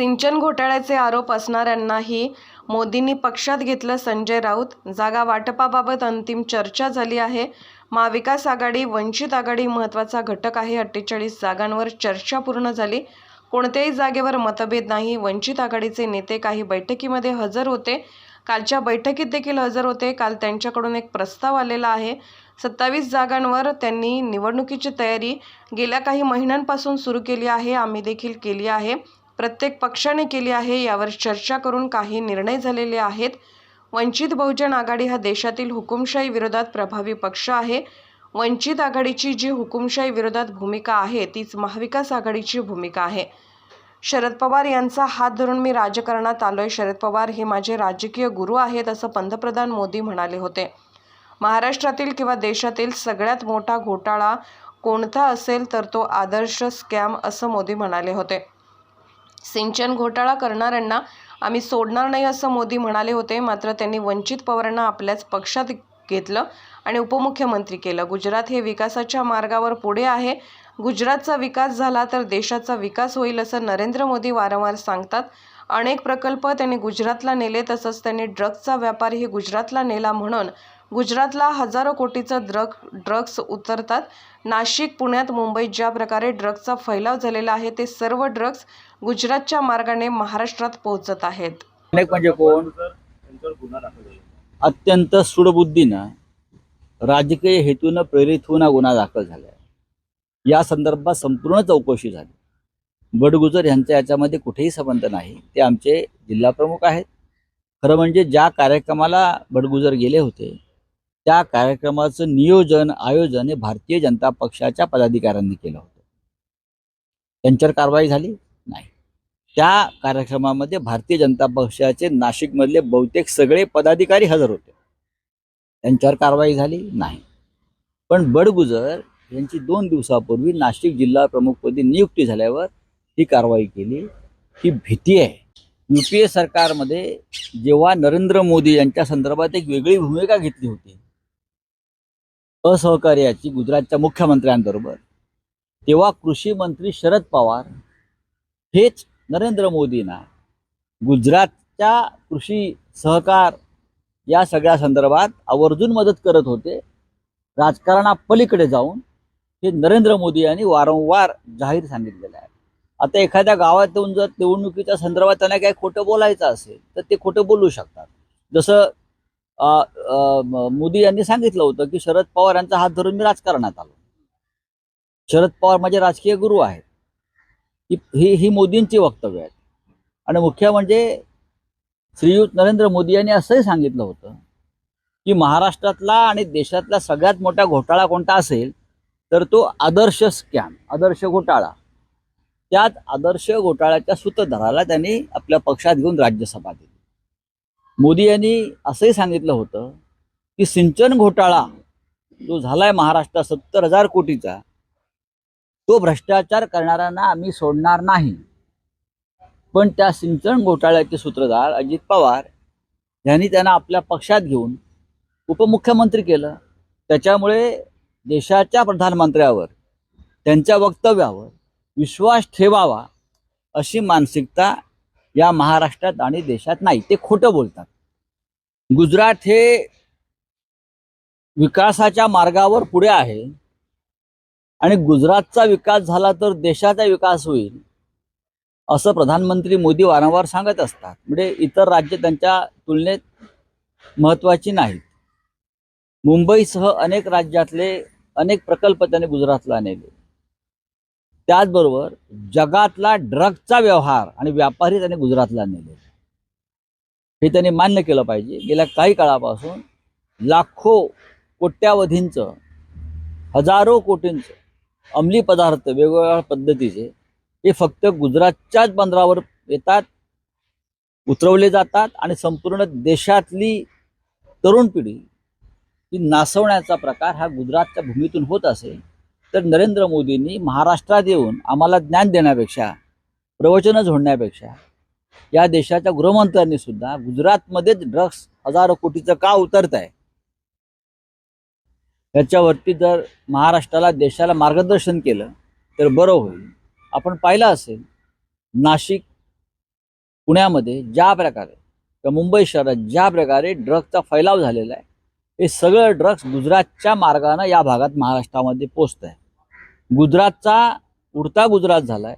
सिंचन घोटाळ्याचे आरोप असणाऱ्यांनाही मोदींनी पक्षात घेतलं संजय राऊत. जागा वाटपाबाबत अंतिम चर्चा झाली आहे. महाविकास आघाडी वंचित आघाडी महत्त्वाचा घटक आहे. अठ्ठेचाळीस जागांवर चर्चा पूर्ण झाली. कोणत्याही जागेवर मतभेद नाही. वंचित आघाडीचे नेते काही बैठकीमध्ये हजर होते. कालच्या बैठकीत देखील हजर होते. काल त्यांच्याकडून एक प्रस्ताव आलेला आहे. सत्तावीस जागांवर त्यांनी निवडणुकीची तयारी गेल्या काही महिन्यांपासून सुरू केली आहे. आम्ही देखील केली आहे. प्रत्येक पक्षाने केली आहे यावर चर्चा करून काही निर्णय झालेले आहेत. वंचित बहुजन आघाडी हा देशातील हुकुमशाही विरोधात प्रभावी पक्ष आहे. वंचित आघाडीची जी हुकुमशाही विरोधात भूमिका आहे तीच महाविकास आघाडीची भूमिका आहे. शरद पवार यांचा हात धरून मी राजकारणात आलोय. शरद पवार हे माझे राजकीय गुरु आहेत असं पंतप्रधान मोदी म्हणाले होते. महाराष्ट्रातील किंवा देशातील सगळ्यात मोठा घोटाळा कोणता असेल तर तो आदर्श स्कॅम असं मोदी म्हणाले होते. सिंचन घोटाळा करणाऱ्यांना आम्ही सोडणार नाही असं मोदी म्हणाले होते. मात्र त्यांनी वंचित पवारांना आपल्याच पक्षात घेतलं आणि उपमुख्यमंत्री केलं. गुजरात हे विकासाच्या मार्गावर पुढे आहे. गुजरातचा विकास झाला तर देशाचा विकास होईल असं नरेंद्र मोदी वारंवार सांगतात. अनेक प्रकल्प त्यांनी गुजरातला नेले तसंच त्यांनी ड्रग्जचा व्यापारही गुजरातला नेला म्हणून गुजरातला हजारो कोटीचं ड्रग ड्रग्स उतरतात. नाशिक पुण्यात मुंबईत ज्या प्रकारे ड्रग्सचा फैलाव झालेला आहे ते सर्व ड्रग्स गुजरातच्या मार्गाने महाराष्ट्रात पोहोचत आहेत. अनेक म्हणजे कोण? अत्यंत सुडबुद्धीनं राजकीय हेतूनं प्रेरित होऊन हा गुन्हा दाखल झाला आहे या संदर्भात संपूर्ण चौकशी झाली. बडगुजर यांचा याच्यामध्ये कुठेही संबंध नाही. ते आमचे जिल्हाप्रमुख आहेत. खरं म्हणजे ज्या कार्यक्रमाला बडगुजर गेले होते त्या कार्यक्रमाचं नियोजन आयोजन हे भारतीय जनता पक्षाच्या पदाधिकाऱ्यांनी केलं होतं. त्यांच्यावर कारवाई झाली? नाही. त्या कार्यक्रमामध्ये भारतीय जनता पक्षाचे नाशिकमधले बहुतेक सगळे पदाधिकारी हजर होते. त्यांच्यावर कारवाई झाली? नाही. पण बडगुजर यांची दोन दिवसापूर्वी नाशिक जिल्हा प्रमुखपदी नियुक्ती झाल्यावर ही कारवाई केली. ही भीती आहे. यू पी ए सरकारमध्ये जेव्हा नरेंद्र मोदी यांच्या संदर्भात एक वेगळी भूमिका घेतली होती असहकार्याची गुजरातच्या मुख्यमंत्र्यांबरोबर. तेव्हा कृषी मंत्री शरद पवार हेच नरेंद्र मोदींना गुजरातच्या कृषी सहकार या सगळ्या संदर्भात आवर्जून मदत करत होते. राजकारणापलीकडे जाऊन हे नरेंद्र मोदी यांनी वारंवार जाहीर सांगितलेलं आहे. आता एखाद्या गावात येऊन जर निवडणुकीच्या संदर्भात त्यांना काही खोटं बोलायचं असेल तर ते खोटं बोलू शकतात. जसं मोदी यांनी सांगितलं होतं की शरद पवार यांचा हात धरून मी राजकारणात आलो. शरद पवार माझे राजकीय गुरु आहेत. ही ही मोदींची वक्तव्य आहेत. आणि मुख्य म्हणजे श्रीयुत नरेंद्र मोदी यांनी असंही सांगितलं होतं की महाराष्ट्रातला आणि देशातला सगळ्यात मोठा घोटाळा कोणता असेल तर तो आदर्श स्कॅम आदर्श घोटाळा. त्यात आदर्श घोटाळ्याच्या सूत्रधाराला त्यांनी आपल्या पक्षात घेऊन राज्यसभा दिली. मोदी यांनी असंही सांगितलं होतं की सिंचन घोटाळा जो झालाय महाराष्ट्रात सत्तर हजार कोटीचा तो भ्रष्टाचार करणाऱ्यांना आम्ही सोडणार नाही. पण त्या सिंचन घोटाळ्याचे सूत्रधार अजित पवार यांनी त्यांना आपल्या पक्षात घेऊन उपमुख्यमंत्री केलं. त्याच्यामुळे देशाच्या प्रधानमंत्र्यावर त्यांच्या वक्तव्यावर विश्वास ठेवावा अशी मानसिकता या महाराष्ट्रात आणि देशात नाही. ते खोटं बोलतात. गुजरात हे विकासाच्या मार्गावर पुढे आहे. आणि गुजरातचा विकास झाला तर देशाचा विकास होईल असं प्रधानमंत्री मोदी वारंवार सांगत असतात. म्हणजे इतर राज्य त्यांच्या तुलनेत महत्त्वाची नाहीत. मुंबईसह अनेक राज्यातले अनेक प्रकल्प त्यांनी गुजरातला नेले त्याचबरोबर जगातला ड्रगचा व्यवहार आणि व्यापारी त्याने गुजरातला नेले हे त्यांनी मान्य केलं पाहिजे. गेल्या काही काळापासून लाखो कोट्यावधींचं हजारो कोटींचं अंमली पदार्थ वेगवेगळ्या पद्धतीचे हे फक्त गुजरातच्याच बंदरावर येतात उतरवले जातात आणि संपूर्ण देशातली तरुण पिढी ही नासवण्याचा प्रकार हा गुजरातच्या भूमीतून होत असेल. तर नरेंद्र मोदींनी महाराष्ट्रात येऊन आम्हाला ज्ञान देण्यापेक्षा प्रवचनं झोडण्यापेक्षा या देशाच्या गृहमंत्र्यांनी सुद्धा गुजरातमध्येच ड्रग्स हजारो कोटीचं का उतरत आहे याच्यावरती जर महाराष्ट्राला देशाला मार्गदर्शन केलं तर बरं होईल. आपण पाहिलं असेल नाशिक पुण्यामध्ये ज्या प्रकारे किंवा मुंबई शहरात ज्या प्रकारे ड्रग्सचा फैलाव झालेला आहे हे सगळं ड्रग्स गुजरातच्या मार्गानं या भागात महाराष्ट्रामध्ये पोचत आहे गुजरातचा उडता गुजरात झालाय.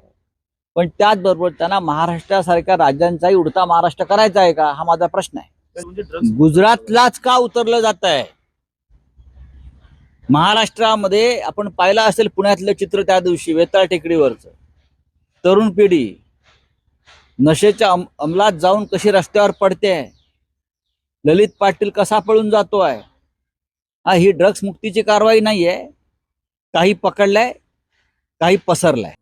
पण त्याचबरोबर त्यांना महाराष्ट्रासारख्या राज्यांचाही उडता महाराष्ट्र करायचा आहे का? हा माझा प्रश्न आहे. म्हणजे गुजरातलाच का उतरलं जात आहे महाराष्ट्रामध्ये आपण पाहिलं असेल पुण्यातलं चित्र त्या दिवशी वेताळ टेकडीवरचं. तरुण पिढी नशेच्या अम- अंमलात जाऊन कशी रस्त्यावर पडते? ललित पाटील कसा पळून जातो आहे हा ही ड्रग्स मुक्तीची कारवाई नाही आहे काही पकडलाय काही पसरलाय.